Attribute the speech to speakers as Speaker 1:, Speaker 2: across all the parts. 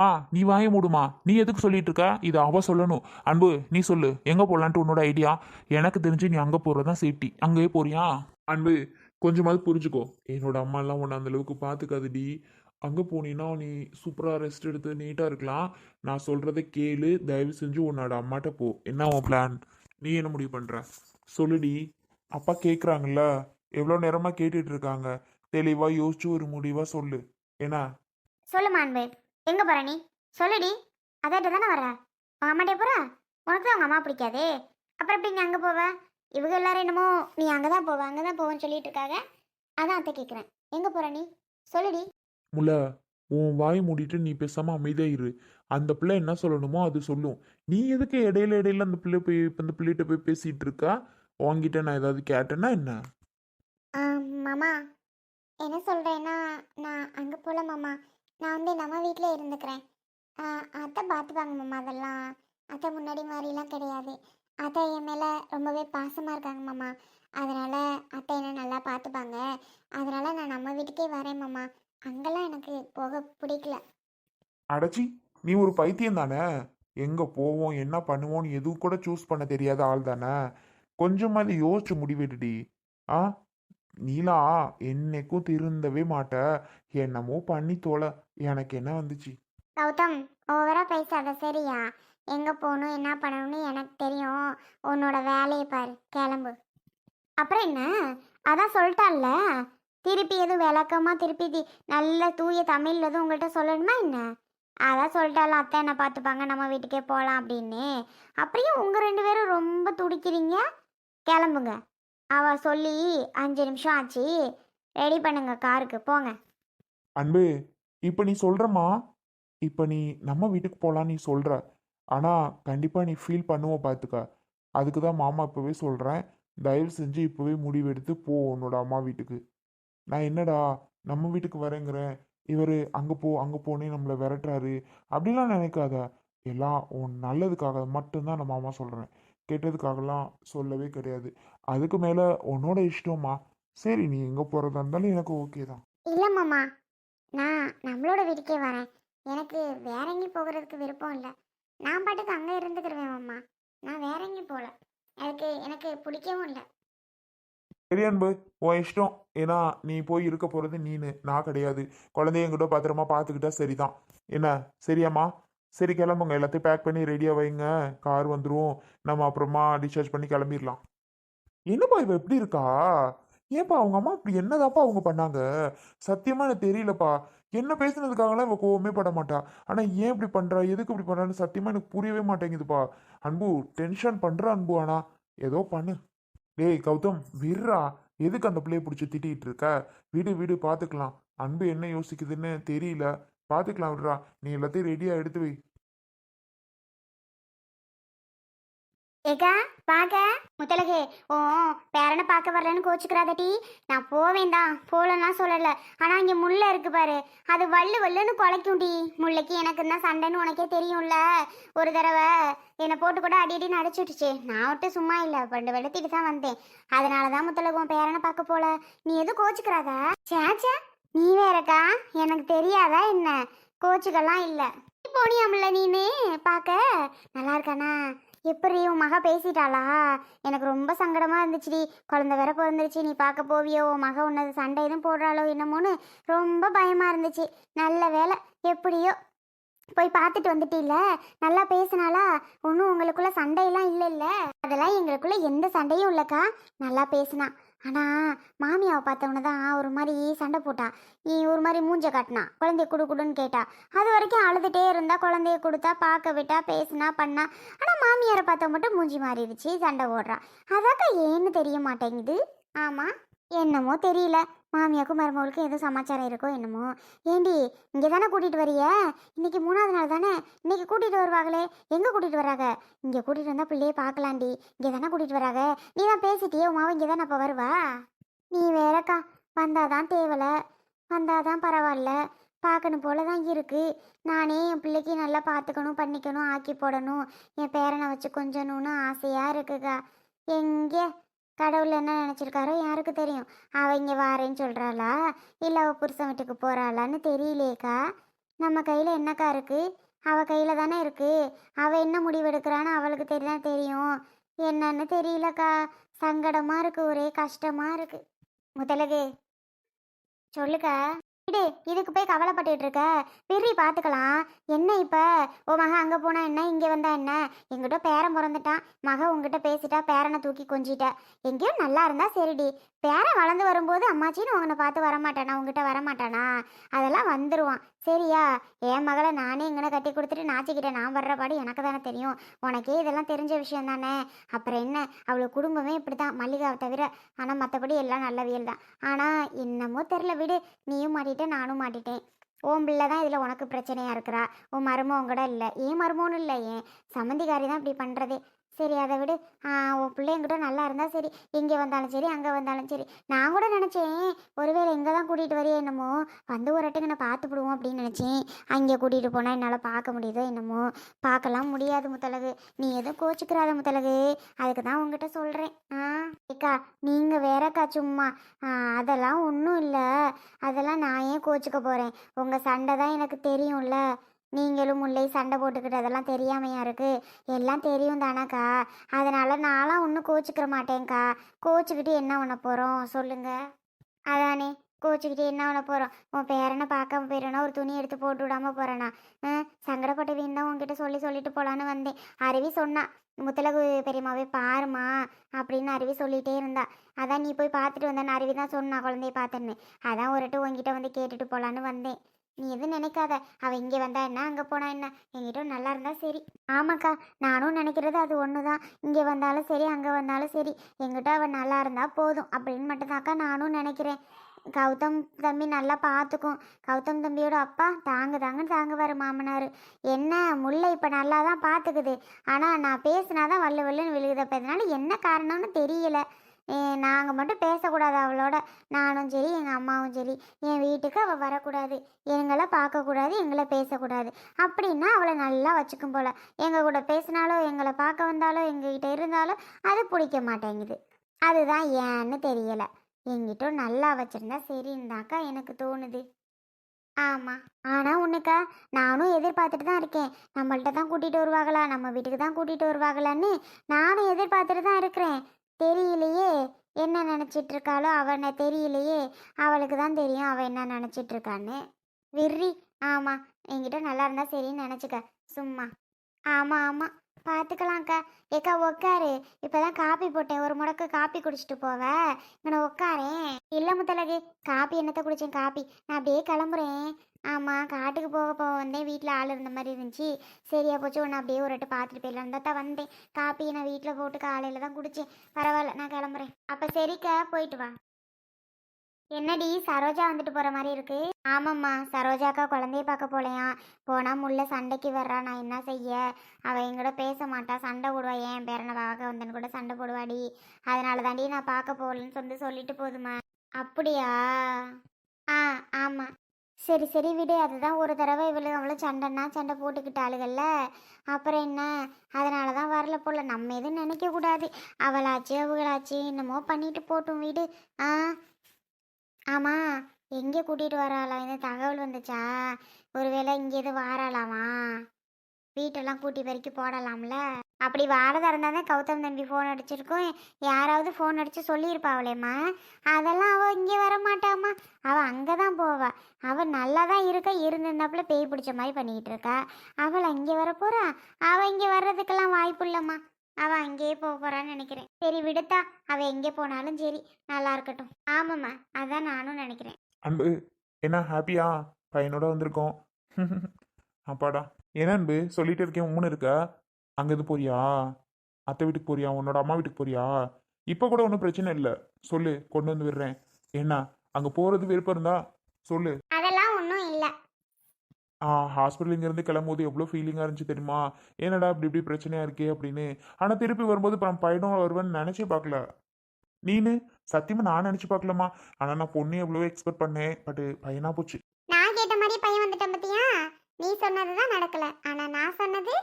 Speaker 1: ஆ நீ வாய மூடுமா? நீ எதுக்கு சொல்லிட்டு இருக்க? இது அவ சொல்லணும். அன்பு நீ சொல்லு. எங்க போலான்ட்டு உன்னோட ஐடியா எனக்கு தெரிஞ்சு நீ அங்க போறதுதான் சேஃப்டி அங்கேயே போறியா? அன்பு கொஞ்சமாவது புரிஞ்சுக்கோ. என்னோட அம்மா எல்லாம் உன்னை அந்த அளவுக்கு பாத்துக்காதுடி. அங்க போனீன்னா நீ சூப்பரா ரெஸ்ட் எடுத்து நீட்டா இருக்கலாம். நான் சொல்றதை கேளு. தயவு செஞ்சு உன்னோட அம்மாட்ட போ. என்ன உன் பிளான் நீ என்ன முடிவு பண்ற? சொல்லுடி. அப்பா கேக்குறாங்கல்ல. எவ்வளோ நேரமா கேட்டுட்டு இருக்காங்க. தெளிவா யோசிச்சு ஒரு முடிவா சொல்லு. என்ன?
Speaker 2: சொல்லுமா அன்பு. எங்க போற நீ? சொல்லுடி. அதாட்ட தானே வர உங்க அம்மாட்டே போற? உனக்கு தான் உங்க அம்மா பிடிக்காதே? அப்புறம் எப்படி நீ அங்க போவ? இவங்க எல்லாரும் என்னமோ நீ அங்கதான் போவ அங்கதான் போவேன்னு சொல்லிட்டு இருக்காங்க. அதான் அத்தை கேக்குறேன். எங்க போற நீ? சொல்லுடி.
Speaker 1: முல உன் வாய் மூடிட்டு நீ பேசாம அமைதியா இரு. அந்த பிள்ளை என்ன சொல்லணுமோ அது சொல்லும். நீ எதுக்கு இடையில இடையில அந்த பிள்ளை போய் அந்த பிள்ளைகிட்ட போய் பேசிட்டு இருக்கா? உன்கிட்ட நான் ஏதாவது கேட்டேன்னா என்ன?
Speaker 2: மாமா. என்ன சொல்றேன்னா நான் அங்க போல மாமா. நான் வந்து நம்ம வீட்டில் இருந்துக்கிறேன். ஆ, அத்தை பார்த்துப்பாங்க மாமா அதெல்லாம். அத்தை முன்னாடி மாதிரிலாம் கிடையாது. அத்தை என் மேலே ரொம்பவே பாசமாக இருக்காங்க மாமா. அதனால் அத்தை என்ன நல்லா பார்த்துப்பாங்க அதனால் நான் நம்ம வீட்டுக்கே வரேன் மாமா. அங்கெல்லாம் எனக்கு போக பிடிக்கல.
Speaker 1: அடச்சி நீ ஒரு பைத்தியம் தானே? எங்கே போவோம் என்ன பண்ணுவோம்னு எதுவும் கூட சூஸ் பண்ண தெரியாத ஆள் தானே? கொஞ்சமாவது யோசிச்சு முடிவெடுடி. ஆ? நீலா என்னைக்கும் திருந்தவே மாட்ட. என்னமோ பண்ணி தோல. எனக்கு என்ன வந்துச்சு?
Speaker 2: கௌதம் ஓவரா பேசாத சரியா? எங்க போகணும் என்ன பண்ணணும்னு எனக்கு தெரியும். உன்னோட வேலையை பாரு கிளம்பு. அப்புறம் என்ன? அதான் சொல்லிட்டான்ல? திருப்பி எதுவும் விளக்கமா? திருப்பி தி- நல்ல தூய தமிழ்ல எதுவும் உங்கள்கிட்ட சொல்லணுமா என்ன? அதான் சொல்லிட்டால அத்தை என்ன பார்த்துப்பாங்க நம்ம வீட்டுக்கே போகலாம் அப்படின்னு. அப்படியும் உங்கள் ரெண்டு பேரும் ரொம்ப துடிக்கிறீங்க? கிளம்புங்க. அவ சொல்லி அஞ்சு நிமிஷம் ஆச்சு. ரெடி பண்ணுங்க காருக்கு. போங்க.
Speaker 1: அன்பு இப்போ நீ சொல்றமா இப்போ நீ நம்ம வீட்டுக்கு போகலாம் நீ சொல்ற. ஆனா கண்டிப்பா நீ ஃபீல் பண்ணுவ பார்த்துக்க அதுக்கு தான் மாமா இப்போவே சொல்றேன். தயவு செஞ்சு இப்போவே முடிவெடுத்து போ உன்னோட அம்மா வீட்டுக்கு. நான் என்னடா நம்ம வீட்டுக்கு வரேங்கிறேன். இவர் அங்கே போ அங்கே போனே நம்மளை விரட்டுறாரு. அப்படிலாம் நினைக்காத. எல்லாம் உன் நல்லதுக்காக மட்டும்தான் நான் மாமா சொல்கிறேன் கெட்டதுக்காகலாம் சொல்லவே கிடையாது. அதுக்கு மேலே உன்னோட இஷ்டமா சரி நீ எங்கே போகிறதா இருந்தாலும் எனக்கு ஓகே தான்.
Speaker 2: இல்லை மாமா. நான் நம்மளோட வீட்டுக்கே வரேன். எனக்கு வேற எங்கேயும் போகிறதுக்கு விருப்பம் இல்லை. நான் பாட்டுக்கு அங்கே இருந்துக்கிருவேன் மாமா. நான் வேற எங்கேயும் போகல எனக்கு எனக்கு பிடிக்கவும் இல்லை.
Speaker 1: சரி அன்பு உன் இஷ்டம். ஏன்னா நீ போய் இருக்க போறது நீனு நான் கிடையாது. குழந்தைய என்கிட்ட பத்திரமா பார்த்துக்கிட்டா சரிதான். என்ன சரியாம்மா? சரி கிளம்புங்க எல்லாத்தையும் பேக் பண்ணி ரெடியாக வைங்க. கார் வந்துடும் நம்ம அப்புறமா டிஸ்சார்ஜ் பண்ணி கிளம்பிடலாம். என்னப்பா இவ எப்படி இருக்கா? ஏன்பா அவங்க அம்மா இப்படி என்னதாப்பா அவங்க பண்ணாங்க? சத்தியமா எனக்கு தெரியலப்பா. என்ன பேசுனதுக்காகலாம் இவ கோவமே பட மாட்டா. ஆனா ஏன் இப்படி பண்றா? எதுக்கு இப்படி பண்றான்னு சத்தியமா எனக்கு புரியவே மாட்டேங்குதுப்பா. அன்பு டென்ஷன் பண்ற அன்பு ஆனா. ஏதோ பண்ணு. டேய் கௌதம் விர்றா எதுக்கு அந்த பிள்ளைய பிடிச்சி திட்டிகிட்டு இருக்க? வீடு வீடு பார்த்துக்கலாம். அன்பு என்ன யோசிக்குதுன்னு தெரியல. பார்த்துக்கலாம் விட்றா. நீ எல்லாத்தையும் ரெடியாக எடுத்து வை.
Speaker 2: ஏக்கா பாக்க முத்தலகே ஓ பேரனை பார்க்க வரலன்னு கோச்சுக்கிறாதட்டி நான் போவேன் தான். போகலன்னா சொல்லல. ஆனா இங்க முள்ள இருக்கு பாரு. அது வள்ளு வல்லுன்னு குலைக்கும்டி முல்லைக்கு எனக்கு தான் சண்டைன்னு உனக்கே தெரியும்ல. ஒரு தடவை என்னை போட்டு கூட அடி அடி நடிச்சுட்டுச்சு நான் மட்டும் சும்மா இல்லை. பண்டு வெளுத்திட்டு தான் வந்தேன். அதனால தான் முத்தலகம் உன் பேரனை பார்க்க போல. நீ எதுவும் கோச்சுக்கிறாதா? சேச்சா நீ வேறக்கா எனக்கு தெரியாதா என்ன? கோச்சுக்கெல்லாம் இல்லை. போனியாம்ல நீனு? பார்க்க நல்லா இருக்கானா? எப்படி உன் மக பேசிட்டாளா? எனக்கு ரொம்ப சங்கடமா இருந்துச்சுடி. குழந்தை வேற பிறந்துருச்சு. நீ பார்க்க போவியோ? உன் மக உன்னது சண்டை எதுவும் போடுறாளோ என்னமோன்னு ரொம்ப பயமா இருந்துச்சு. நல்ல வேலை எப்படியோ போய் பார்த்துட்டு வந்துட்டீல்ல? நல்லா பேசினாளா? ஒன்றும் உங்களுக்குள்ள சண்டையெல்லாம் இல்லை இல்லை அதெல்லாம் எங்களுக்குள்ள எந்த சண்டையும் இல்லைக்கா. நல்லா பேசினா. ஆனால் மாமியாவை பார்த்தவன தான் ஒரு மாதிரி சண்டை போட்டா. நீ ஒரு மாதிரி மூஞ்ச காட்டினா குழந்தைய குடு குடுன்னு கேட்டா. அது வரைக்கும் அழுதுகிட்டே இருந்தா குழந்தைய கொடுத்தா பார்க்க விட்டா பேசினா பண்ணா. ஆனால் மாமியாரை பார்த்தா மட்டும் மூஞ்சி மாறிடுச்சு சண்டை ஓடுறா அதாக்கா ஏன்னு தெரிய மாட்டேங்குது? ஆமாம் என்னமோ தெரியல. மாமியாக்கும் மருமகளுக்கும் எதுவும் சமாச்சாரம் இருக்கோ என்னமோ. ஏண்டி இங்கே தானே கூட்டிகிட்டு வரிய? இன்னைக்கு மூணாவது நாள் தானே? இன்னைக்கு கூட்டிகிட்டு வருவாங்களே? எங்கே கூட்டிகிட்டு வராங்க? இங்கே கூட்டிகிட்டு வந்தால் பிள்ளையே பார்க்கலாண்டி. இங்கே தானே கூட்டிகிட்டு வராங்க? நீ தான் பேசிட்டியே உமாவும் இங்கே தானே அப்போ வருவா? நீ வேறக்கா வந்தாதான் தேவலை. வந்தாதான் பரவாயில்ல. பார்க்கணும் போல தான் இருக்குது நானே என் பிள்ளைக்கு நல்லா பார்த்துக்கணும் பண்ணிக்கணும் ஆக்கி போடணும். என் பேரனை வச்சு கொஞ்சணும்னு ஆசையாக இருக்குக்கா. எங்கே? கடவுள் என்ன நினச்சிருக்காரோ யாருக்கு தெரியும்? அவள் இங்கே வாரேன்னு சொல்கிறாளா இல்லை அவள் புருஷன் வீட்டுக்கு போகிறாளான்னு தெரியலையேக்கா நம்ம கையில் என்னக்கா இருக்குது அவள் கையில் தானே இருக்குது அவள் என்ன முடிவெடுக்கிறான்னு அவளுக்கு தெரியும் தெரியும். என்னன்னு தெரியலக்கா. சங்கடமாக இருக்குது ஒரே கஷ்டமாக இருக்குது முதலகு சொல்லுக்கா. விடு இதுக்கு போய் கவலைப்பட்டுட்டு இருக்க? பிரி பார்த்துக்கலாம் என்ன இப்போ? ஓ மகன் அங்கே போனா என்ன? இங்கே வந்தா என்ன? எங்கிட்ட பேரன் பிறந்துட்டான். மக உங்ககிட்ட பேசிட்டா பேரனை தூக்கி கொஞ்சிட்ட. எங்கேயும் நல்லா இருந்தா சரிடி. பேரன் வளர்ந்து வரும்போது அம்மாச்சின்னு உன்னை பார்த்து வரமாட்டானா உங்ககிட்ட வரமாட்டானா? அதெல்லாம் வந்துடுவான் சரியா? என் மகளை நானே இங்கன கட்டி கொடுத்துட்டு நாச்சிக்கிட்ட நான் வர்ற பாடு எனக்கு தானே தெரியும். உனக்கே இதெல்லாம் தெரிஞ்ச விஷயம் தானே? அப்புறம் என்ன? அவ்வளோ குடும்பமே இப்படி தான் மல்லிகாவை தவிர ஆனால் மற்றபடி எல்லாம் நல்லவியல் தான். ஆனால் என்னமோ தெரில விடு. நீயும் மாட்டிட்ட நானும் மாட்டிட்டேன். உன் பிள்ளை தான் இதில் உனக்கு பிரச்சனையாக இருக்கிறா? உன் மருமம் கூட இல்லை. ஏன் மருமோன்னு இல்லை ஏன்? சம்மந்திக்காரி தான் இப்படி பண்ணுறதே சரி அதை விடு. உன் பிள்ளைங்கிட்ட நல்லா இருந்தால் சரி. இங்கே வந்தாலும் சரி அங்கே வந்தாலும் சரி. நான் கூட நினச்சேன் ஒருவேளை இங்கே தான் கூட்டிகிட்டு வரையே என்னமோ? வந்து ஒரு இடத்துக்கு நான் பார்த்து விடுவோம் அப்படின்னு நினச்சேன். அங்கே கூட்டிகிட்டு போனால் என்னால் பார்க்க முடியுதோ என்னமோ? பார்க்கலாம் முடியாது முத்தலகு நீ எதுவும் கோச்சிக்கிறாத முத்தலகு அதுக்கு தான் உங்ககிட்ட சொல்கிறேன் ஆ ஏக்கா நீங்கள் வேறக்கா சும்மா. அதெல்லாம் ஒன்றும் இல்லை. அதெல்லாம் நான் ஏன் கோச்சிக்க போகிறேன் உங்கள் சண்டை தான் எனக்கு தெரியும்ல. நீங்களும் முல்லை சண்டை போட்டுக்கிட்டு அதெல்லாம் தெரியாமையா இருக்கு? எல்லாம் தெரியும் தானாக்கா. அதனால நான்லாம் ஒன்றும் கோச்சிக்கிற மாட்டேங்க்கா கோச்சிக்கிட்டு என்ன பண்ண போகிறோம் சொல்லுங்க. அதானே கோச்சிக்கிட்டு என்ன பண்ண போகிறோம் உன் பேரனை பார்க்காம போயிடணும் ஒரு துணி எடுத்து போட்டு விடாமல் போகிறேனா சங்கடப்பட்ட வீண் தான் சொல்லி சொல்லிட்டு போகலான்னு வந்தேன். அருவி சொன்னா முத்தலகு பெரியம்மாவே பாருமா அப்படின்னு அருவி சொல்லிட்டே இருந்தா. அதான் நீ போய் பார்த்துட்டு வந்தேன்னு அருவி தான் சொன்னா குழந்தைய பார்த்தேன்னு. அதான் ஒரு உங்ககிட்ட வந்து கேட்டுட்டு போகலான்னு வந்தேன். நீ எதுவும் நினைக்காத. அவள் இங்கே வந்தா என்ன? அங்கே போனா என்ன? என்கிட்ட நல்லா இருந்தா சரி. ஆமாக்கா நானும் நினைக்கிறது அது ஒன்று தான் இங்கே வந்தாலும் சரி அங்கே வந்தாலும் சரி. எங்கிட்ட அவள் நல்லா இருந்தா போதும். அப்படின்னு மட்டும்தாக்கா நானும் நினைக்கிறேன். கௌதம் தம்பி நல்லா பார்த்துக்கும் கௌதம் தம்பியோட அப்பா தாங்க தாங்கன்னு தாங்குவார் மாமனார். என்ன? முல்லை இப்போ நல்லா தான் பார்த்துக்குது ஆனால் நான் பேசினாதான் வல்லு வல்லுன்னு விழுகுது. அப்போ இதனால் என்ன காரணம்னு தெரியலை. நாங்கள் மட்டும் பேசக்கூடாது அவளோட. நானும் சரி எங்கள் அம்மாவும் சரி. என் வீட்டுக்கு அவள் வரக்கூடாது. எங்களை பார்க்கக்கூடாது எங்களை பேசக்கூடாது. அப்படின்னா அவளை நல்லா வச்சுக்கும் போல. எங்கள் கூட பேசினாலோ எங்களை பார்க்க வந்தாலோ எங்ககிட்ட இருந்தாலோ அது பிடிக்க மாட்டேங்குது. அதுதான் ஏன்னு தெரியலை. என்கிட்ட நல்லா வச்சுருந்தா சரிந்தாக்கா எனக்கு தோணுது. ஆமாம் ஆனால் உன்னுக்கா நானும் எதிர்பார்த்துட்டு தான் இருக்கேன். நம்மள்கிட்ட தான் கூட்டிகிட்டு வருவாங்களா? நம்ம வீட்டுக்கு தான் கூட்டிகிட்டு வருவாங்களான்னு நானும் எதிர்பார்த்துட்டு தான் இருக்கிறேன். தெரியலையே என்ன நினச்சிட்டு இருக்காளோ அவனை தெரியலையே அவளுக்கு தான் தெரியும் அவள் என்ன நினச்சிட்டு இருக்கான்னு விர்ரி ஆமாம் என்கிட்ட நல்லா இருந்தால் சரின்னு நினச்சிக்க சும்மா. ஆமாம் ஆமாம் பார்த்துக்கலாம்க்கா ஏக்கா உக்காரு. இப்போதான் காப்பி போட்டேன். ஒரு முடக்கு காப்பி குடிச்சிட்டு போவ. இங்கே உட்காரேன் இல்லை முத்தலகு காப்பி என்னத்தை குடித்தேன் காப்பி நான் அப்படியே கிளம்புறேன். ஆமாம் காட்டுக்கு போக போக வந்தேன். வீட்டில் ஆள் இருந்த மாதிரி இருந்துச்சு. சரியா போச்சு. ஒன்று அப்படியே ஒரு வாட்டி பார்த்துட்டு போயிடலாம். தான் வந்தேன். காப்பி நான் வீட்டில் போட்டு காலையில் தான் குடித்தேன் பரவாயில்ல நான் கிளம்புறேன். அப்போ சரிக்கா போயிட்டு வா. என்னடி சரோஜா வந்துட்டு போற மாதிரி இருக்கு? ஆமாம்மா சரோஜாக்கா குழந்தைய பார்க்க போலையா? போனா முள்ள சண்டைக்கு வர்றா நான் என்ன செய்ய? அவ எங்கூட பேச மாட்டா சண்டை போடுவா ஏன் பேரனை பார்க்க வந்தேன்னு கூட சண்டை போடுவாடி. அதனால தாண்டி நான் பார்க்க போகலன்னு சொல்லி சொல்லிட்டு போதுமா? அப்படியா? ஆ ஆமாம் சரி சரி விடு அதுதான் ஒரு தடவை இவளுக்கு அவ்வளோ சண்டைன்னா சண்டை போட்டுக்கிட்டாளுகள்ல அப்புறம் என்ன? அதனால தான் வரல போல. நம்ம எதுவும் நினைக்கக்கூடாது அவளாச்சு அவங்களாச்சு என்னமோ பண்ணிட்டு போட்டும் வீடு. ஆ? ஆமாம் எங்கே கூட்டிகிட்டு வராளாம் இந்த தகவல் வந்துச்சா? ஒருவேளை இங்கே எதுவும் வாராளாமா? வீட்டெல்லாம் கூட்டி பெருக்கி போடலாம்ல? அப்படி வாரதாக இருந்தால் தான் கௌதம் தம்பி ஃபோன் அடிச்சிருக்கோம். யாராவது ஃபோன் அடித்து சொல்லியிருப்பாவளேம்மா. அதெல்லாம் அவள் இங்கே வர மாட்டாம்மா அவள் அங்கே தான் போவா. அவள் நல்லா தான் இருக்க இருந்திருந்தாப்புல பேய் பிடிச்ச மாதிரி பண்ணிக்கிட்டு இருக்கா. அவள் அங்கே வர அவள் இங்கே வர்றதுக்கெல்லாம் வாய்ப்பு இல்லைம்மா. அவள் அங்கேயே போக போறான்னு நினைக்கிறேன். சரி விடுத்தா. அவள் எங்கே போனாலும் சரி நல்லா இருக்கட்டும். ஆமாம்மா அதான் நானும் நினைக்கிறேன்.
Speaker 1: அன்பு என்ன ஹாப்பியா? பையனோட வந்திருக்கோம். அப்பாடா. என்ன அன்பு சொல்லிட்டு இருக்கேன் உம்முன்னு இருக்க? அங்கே இது போறியா? அத்தை வீட்டுக்கு போறியா? உன்னோட அம்மா வீட்டுக்கு போறியா? இப்போ கூட ஒன்றும் பிரச்சனை இல்லை. சொல்லு கொண்டு வந்து விடுறேன். என்ன அங்கே போகிறது விருப்பம் இருந்தா சொல்லு
Speaker 2: அதெல்லாம் ஒன்றும் இல்லை
Speaker 1: ஆ ஹாஸ்பிட்டல் இங்கேருந்து கிளம்பும்போது எவ்வளோ ஃபீலிங்காக இருந்துச்சு தெரியுமா? ஏன்னடா இப்படி இப்படி பிரச்சனையாக இருக்கே அப்படின்னு. ஆனால் திருப்பி வரும்போது இப்போ நான் பையனும் வருவேன்னு நினச்சே பார்க்கல. நீனு? சத்தியமாக நான் நினச்சி பார்க்கலம்மா. ஆனால் நான் பொண்ணு எவ்வளோ எக்ஸ்பெக்ட் பண்ணேன். பட்டு பையனாக போச்சு.
Speaker 2: நான் கேட்ட மாதிரி பையன் வந்துட்டான் பத்தியா? நீ சொன்னது தான் நடக்கல. ஆனா நான் சொன்னது?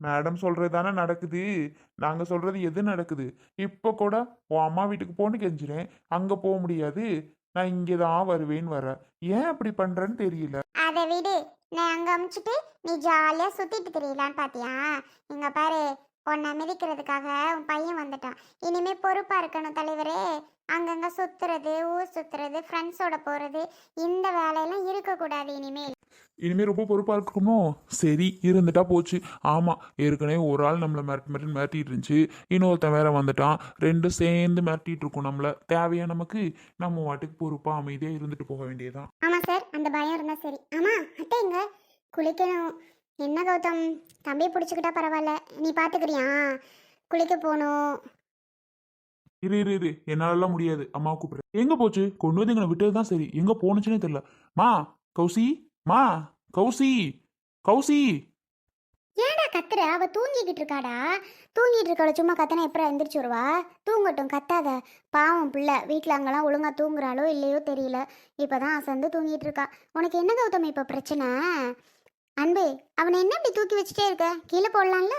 Speaker 1: மேடம் சொல்கிறது தானே நடக்குது. நாங்கள் சொல்கிறது எது நடக்குது? இப்போ கூட உன் அம்மா வீட்டுக்கு போன்னு கெஞ்சுறேன். அங்கே போக முடியாது. நான் இங்கே தான் வருவேன் வர. ஏன் அப்படி பண்றேன்னு தெரியல.
Speaker 2: அதை விடு. நான் அங்க அமுச்சுட்டு நீ ஜாலியாக சுற்றிட்டு தெரியலான்னு பார்த்தியா இங்க பாரு உன்னை மிதிக்கிறதுக்காக உன் பையன் வந்துட்டான். இனிமே பொறுப்பாக இருக்கணும் தலைவரே. அங்கங்கே சுற்றுறது ஊர் சுற்றுறது ஃப்ரெண்ட்ஸோட போறது இந்த வேலையெல்லாம் இருக்கக்கூடாது இனிமேல்.
Speaker 1: இனிமே ரொம்ப பொறுப்பா இருக்கணுமோ? சரி இருந்துட்டா போச்சு. ஆமா ஏற்கனவே ஒரு ஆள் நம்மளை மிரட்டி மிரட்டி மிரட்டிட்டு இருந்துச்சு. இன்னொருத்தன் வேற வந்துட்டான். ரெண்டும் சேர்ந்து மிரட்டிட்டு இருக்கோம் நம்மள. தேவையா நமக்கு? நம்ம வாட்டுக்கு பொறுப்பா அமைதியா இருந்துட்டு போக வேண்டியதுதான்.
Speaker 2: ஆமாம் சார் அந்த பயம் இருந்தால் சரி. ஆமாம் அத்தை எங்க? குளிக்கணும். என்ன கௌதம்? தம்பியை பிடிச்சிக்கிட்டா பரவாயில்ல. நீ பார்த்துக்கிறியா குளிக்க போகணும்
Speaker 1: இரு இரு இரு. என்னாலலாம் முடியாது. அம்மா கூப்பிடுறேன். எங்க போச்சு? கொண்டு வந்து எங்களை விட்டது தான் சரி. எங்க போனுச்சுன்னே தெரியல. மா கௌசி? மா கௌசி கௌசி.
Speaker 2: ஏன்டா கத்துற? அவ தூங்கிக்கிட்டு இருக்காடா. தூங்கிட்டு இருக்காள சும்மா கத்தனா எப்பறம் எந்திரிச்சு வருவா? தூங்கட்டும் கத்தாத. பாவம் பிள்ளை. வீட்டில் அங்கெல்லாம் ஒழுங்கா தூங்குறாளோ இல்லையோ தெரியல. இப்பதான் அசந்து தூங்கிட்டு இருக்கா. உனக்கு என்ன கௌதம் இப்போ பிரச்சனை? அன்பு அவனை என்ன இப்படி தூக்கி வச்சுட்டே இருக்க? கீழே போடலாம்ல?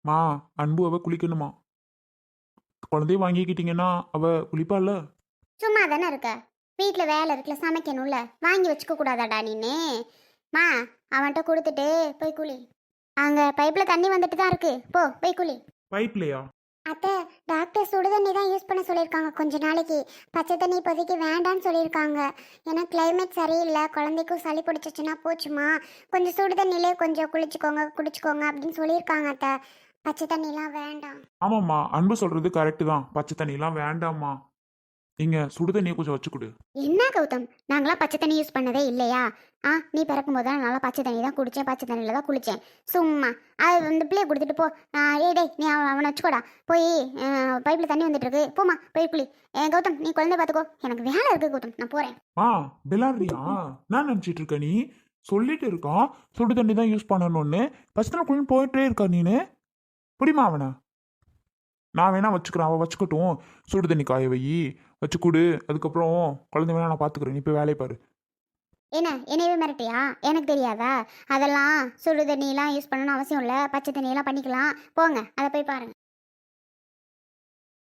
Speaker 1: மா அன்பு அவ குளிக்கணுமா. குழந்தைய வாங்கிக்கிட்டீங்கன்னா அவ குளிப்பாள்ல?
Speaker 2: சும்மா தானே இருக்க? வீட்டில் வேலை இருக்குல்ல சமைக்கணும்ல. வாங்கி வச்சுக்க கூடாதாடா நீனே மா அவன்கிட்ட கொடுத்துட்டு போய் குளி. அங்கே பைப்பில் தண்ணி வந்துட்டு தான் இருக்கு. போ போய் குளி.
Speaker 1: பைப்லையா
Speaker 2: அத்தை டாக்டர் சுடு தண்ணி தான் யூஸ் பண்ண சொல்லியிருக்காங்க. கொஞ்ச நாளைக்கு. பச்சை தண்ணி இப்போதைக்கு வேண்டாம்னு சொல்லியிருக்காங்க. ஏன்னா கிளைமேட் சரியில்லை. குழந்தைக்கும் சளி பிடிச்சிச்சுன்னா போச்சுமா. கொஞ்சம் சுடு தண்ணியிலே கொஞ்சம் குளிச்சுக்கோங்க குடிச்சுக்கோங்க அப்படின்னு சொல்லியிருக்காங்க அத்தை. பச்சை தண்ணிலாம் வேண்டாம்.
Speaker 1: ஆமாம்மா அன்பு சொல்றது கரெக்டு தான். பச்சை தண்ணிலாம் வேண்டாம்மா. நீங்க சுடு தண்ணியை கொஞ்சம் வச்சு கொடு
Speaker 2: என்ன கௌதம்? நாங்களாம் பச்சை தண்ணி யூஸ் பண்ணதே இல்லையா? ஆ நீ பிறக்கும் போது நல்லா பச்சை தண்ணி தான் குடித்தேன் பச்சை தண்ணியில் தான் குளித்தேன் சும்மா. அது அந்த பிள்ளைய கொடுத்துட்டு போ. ஆ, ஏய் டேய் நீ அவன் வச்சுக்கோடா. போய் பைப்பில் தண்ணி வந்துட்டு இருக்கு போமா போய் குளி. ஏ, கௌதம் நீ குழந்தை பார்த்துக்கோ எனக்கு வேலை இருக்கு கௌதம். நான் போகிறேன்
Speaker 1: மா விளாடுறியா நான் நினச்சிட்டு இருக்க நீ? சொல்லிட்டு இருக்கான். சுடு தண்ணி தான் யூஸ் பண்ணணும்னு. பச்சை தண்ணி குளின்னு போயிட்டே இருக்கா நீனு. புரியுமா அவனை? நான் வேணா வச்சுக்கிறேன் அவள் வச்சுக்கட்டும். சுடு தண்ணி காய வை. வச்சு கொடு அதுக்கப்புறம் குழந்தை வேணா நான் பார்த்துக்கிறேன் நீ போய் வேலையை பாரு.
Speaker 2: என்ன? என்னையவே மிரட்டியா? எனக்கு தெரியாதா? அதெல்லாம் சுடு தண்ணியெலாம் யூஸ் பண்ணணும்னு அவசியம் இல்லை. பச்சை தண்ணியெல்லாம் பண்ணிக்கலாம். போங்க. அதை போய் பாருங்க.